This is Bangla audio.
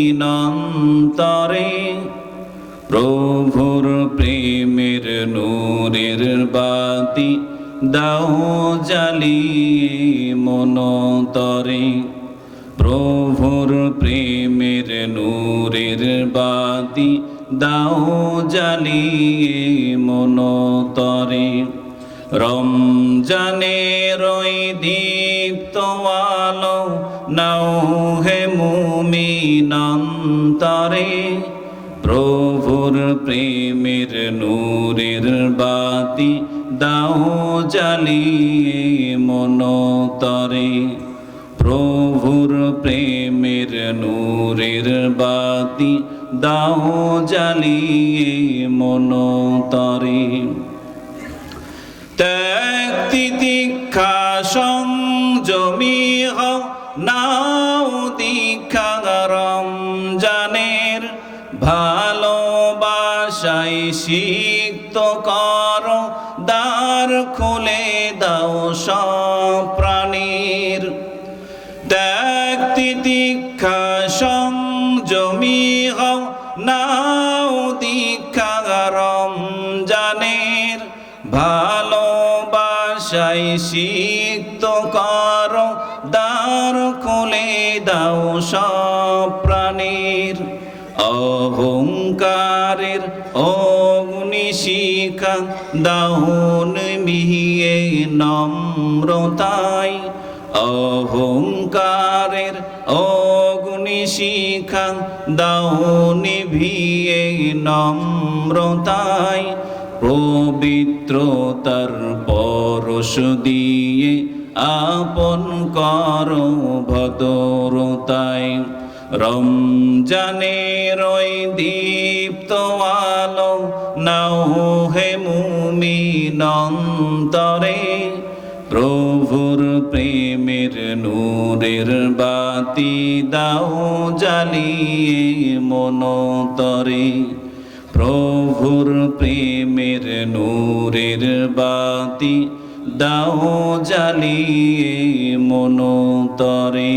মুমিনন্তরে প্রভুর প্রেমের নূরের বাতি দাও জালিয়ে মনতরে প্রভুর প্রেমের নূরের বাতি দাও জালিয়ে মনতরে রমজানের ওই দীপ্ত আলো নাও হে মুমিনন্তরে প্রভুর প্রেমের নূরের বাতি দাও জালিয়ে মনতরে। প্রভুর প্রেমের নূরের বাতি দাও জালিয়ে মনতরে। ত্যাগ তিতিক্ষা সংযমী হও নাও দীক্ষা রমজানের ভালোবাসাই সিক্ত কর, দ্বার খুলে দাও সব প্রাণীর। ত্যাগ তিতিক্ষা সংযমী হও নাও ভালোবাসাই সিক্ত কর, দ্বার খুলে দাও সব প্রাণীর। অহংকারের অগ্নিশিখা দাহন মিহিয়ে নম্রতায় অহংকারের অগ্নিশিখা দাহন ভিয়ে নম্রতায় পবিত্রতার পরশ দিয়ে আপন কর ভদরতায়। রমজানের ওই দীপ্ত আলো নাও হে মুমিনন্তরে প্রভুর প্রেমের নূরের বাতি দাও জ্বালিয়ে মনতরে। প্রভুর প্রেমের নূরের বাতি দাও জালিয়ে মনতরে।